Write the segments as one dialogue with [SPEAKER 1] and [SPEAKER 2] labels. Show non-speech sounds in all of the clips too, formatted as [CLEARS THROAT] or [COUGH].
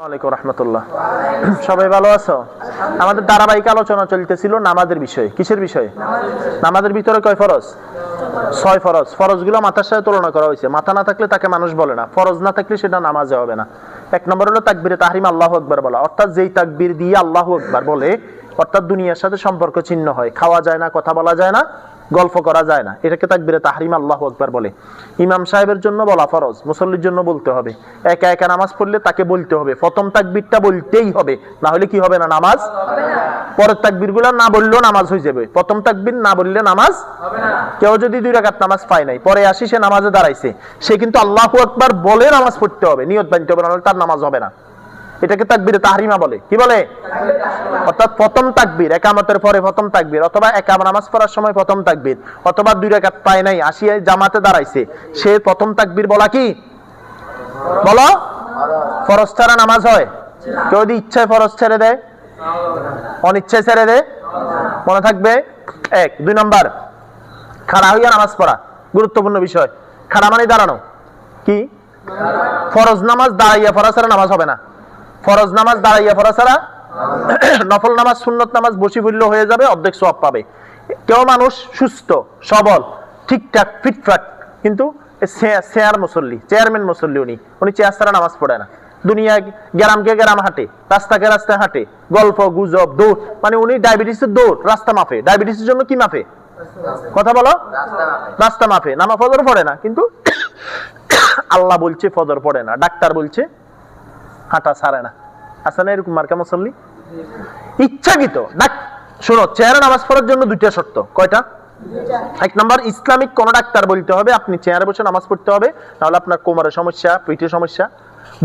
[SPEAKER 1] রহমতুল্লাহ। [CLEARS THROAT] সবাই ভালো আছো? আমাদের ধারাবাহিক আলোচনা চলতেছিল নামাজের বিষয়ে। কিসের বিষয়ে? নামাজের ভিতরে কয় ফরজ? ছয় ফরজ। ফরজগুলো মাথার সাথে তুলনা করা হয়েছে। মাথা না থাকলে তাকে মানুষ বলে না। ফরজ না থাকলে সেটা নামাজে হবে না। এক নম্বর হলো তাকবিরে তাহরিম আল্লাহ আকবার বলা। অর্থাৎ যেই তাকবির দিয়ে আল্লাহ আকবার বলে, অর্থাৎ দুনিয়ার সাথে সম্পর্ক চিহ্ন হয়। খাওয়া যায় না, কথা বলা যায় না। গল্প করা যায় না। এটাকে তাকবিরে তাহরিম আল্লাহ আকবার বলে। ইমাম সাহেবের জন্য বলা ফরজ মুসল্লির জন্য বলতে হবে। একা একা নামাজ পড়লে তাকে বলতে হবে। প্রথম তাকবিরটা বলতেই হবে না হলে কি হবে না নামাজ? পরের তাকবির না বললেও নামাজ হয়ে যাবে। প্রথম তাকবির না বললে নামাজ কেউ যদি দুই রাকাত নামাজ পায় নাই পরে আসি সে নামাজে দাঁড়াইছে। সে কিন্তু আল্লাহ আকবার বলে নামাজ পড়তে হবে নিয়ত বানতে হবে নাহলে তার নামাজ হবে না। এটাকে তাকবিরে তাহরিমা বলে। কি বলে? অর্থাৎ প্রথম তাকবীর, একামতের পরে প্রথম তাকবীর, অথবা একাম নামাজ পড়ার সময় প্রথম তাকবীর, অথবা দুই রাকাত পায় নাই, আসিয়া জামাতে দাঁড়াইছে, সে প্রথম তাকবীর বলা কি? বলো? ফরজ ছাড়া নামাজ হয়? কেউ যদি ইচ্ছায় ফরজ ছেড়ে দেয়? অনিচ্ছায় ছেড়ে দেয়? মনে থাকবে? এক। দুই নম্বর, খাড়া হইয়া নামাজ পড়া, গুরুত্বপূর্ণ বিষয়। খাড়া মানে দাঁড়ানো। কি? ফরজ নামাজ দাঁড়াইয়া পড়া ছাড়া নামাজ হবে না। ফরজ নামাজ দাঁড়াইয়া পড়া ছাড়া নফল নামাজ, সুন্নত নামাজ বসি ফুল্য হয়ে যাবে, অর্ধেক সব পাবে। কেউ মানুষ সুস্থ, সবল, ঠিকঠাক ফিটফাট কিন্তু চেয়ার মুসল্লি, চেয়ারম্যান মুসল্লি উনি। উনি চেয়ার ছাড়া নামাজ পড়ে না। দুনিয়ায় গ্রামকে গ্রাম হাঁটে, রাস্তাকে রাস্তায় হাঁটে, গল্প, গুজব, দৌড় মানে উনি ডায়াবেটিসের দৌড়, রাস্তা মাফে। ডায়াবেটিসের জন্য কি মাফে? কথা বলো। রাস্তা মাফে। নামা ফজর পড়ে না, কিন্তু [COUGHS] আল্লাহ বলছে ফজর পড়ে না, ডাক্তার বলছে হাঁটা ছাড়ে না। আছে না এরকম মার্কা মুসল্লি? ইচ্ছাকৃত। ডাক শোনো চেয়ারে নামাজ পড়ার জন্য দুইটা শর্ত। কয়টা? এক নম্বর ইসলামিক কোন ডাক্তার বলতে হবে আপনি চেয়ারে বসে নামাজ পড়তে হবে তাহলে আপনার কোমরের সমস্যা পিঠের সমস্যা।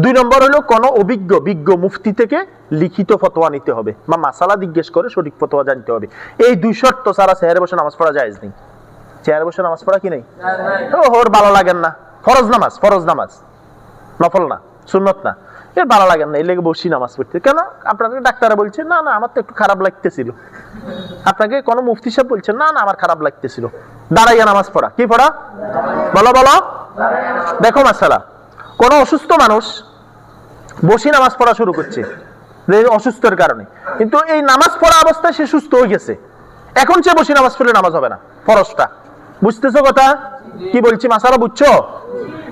[SPEAKER 1] দুই নম্বর হলো কোন অভিজ্ঞ বিজ্ঞ মুফতি থেকে লিখিত ফতোয়া নিতে হবে। বা মাসালা জিজ্ঞেস করে সঠিক ফতোয়া জানতে হবে। এই দুই শর্ত ছাড়া চেয়ারে বসে নামাজ পড়া যায় নেই। চেয়ারে বসে নামাজ পড়া কি নেই? ও ওর ভালো লাগেন না। ফরজ নামাজ ফরজ নামাজ। নফল না সুন্নত না। এর ভালো লাগে না, এই লেগে বসি নামাজ পড়তে। কেন? আপনাকে ডাক্তার বলছে, না না, আমার তো একটু খারাপ লাগতেছিল। আপনাকে কোন মুফতি সাহেব বলছে, না না, আমার খারাপ লাগতেছিল। দাঁড়াইয়া নামাজ পড়া। কি পড়া? বলো বলো। দেখো মাসালা, কোন অসুস্থ মানুষ বসে নামাজ পড়া শুরু করছে অসুস্থের কারণে। কিন্তু এই নামাজ পড়া অবস্থায় সে সুস্থ হয়ে গেছে। এখন সে বসে নামাজ পড়লে নামাজ হবে না, ফরজটা। বুঝতেছো কথা? কি বলছি মাসালা, বুঝছ?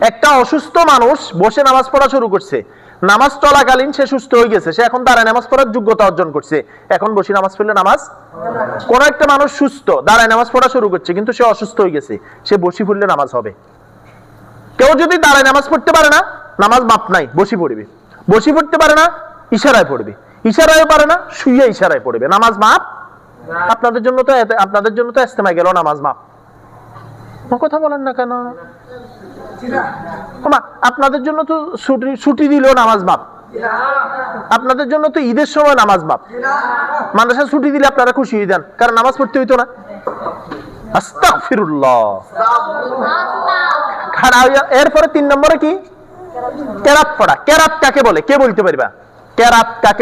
[SPEAKER 1] একটা অসুস্থ মানুষ বসে নামাজ পড়া শুরু করছে নামাজ চলাকালীন সে সুস্থ হয়ে গেছে। সে এখন দাঁড়ায় নামাজ পড়ার যোগ্যতা অর্জন করছে। এখন বসে নামাজ পড়লে নামাজ? কোন একটা মানুষ সুস্থ, দাঁড়ায় নামাজ পড়া শুরু করছে, কিন্তু সে অসুস্থ হয়ে গেছে। সে বসি পড়লে নামাজ হবে। কেউ যদি দাঁড়ায় নামাজ পড়তে পারে না, নামাজ মাপ নাই, বসি পড়বে। বসি পড়তে পারে না, ইশারায় পড়বে। ইশারায় পারে না শুয়ে ইশারায় পড়বে। নামাজ মাপ আপনাদের জন্য তো আপনাদের জন্য তো ইস্তেমায় গেল নামাজ মাপ কথা বলেন না কেন? আপনাদের জন্য তো ছুটি দিল নামাজ মাপ আপনাদের জন্য তো ঈদের সময় নামাজ মাপ মাদ্রাসা ছুটি দিলে আপনারা খুশি হয়ে যান, কারণ নামাজ পড়তে হইতো না। এরপরে তিন নম্বরে কি? কেরাত পড়া। কেরাত কাকে বলে? কে বলতে পারবা? কেরাত কাকে?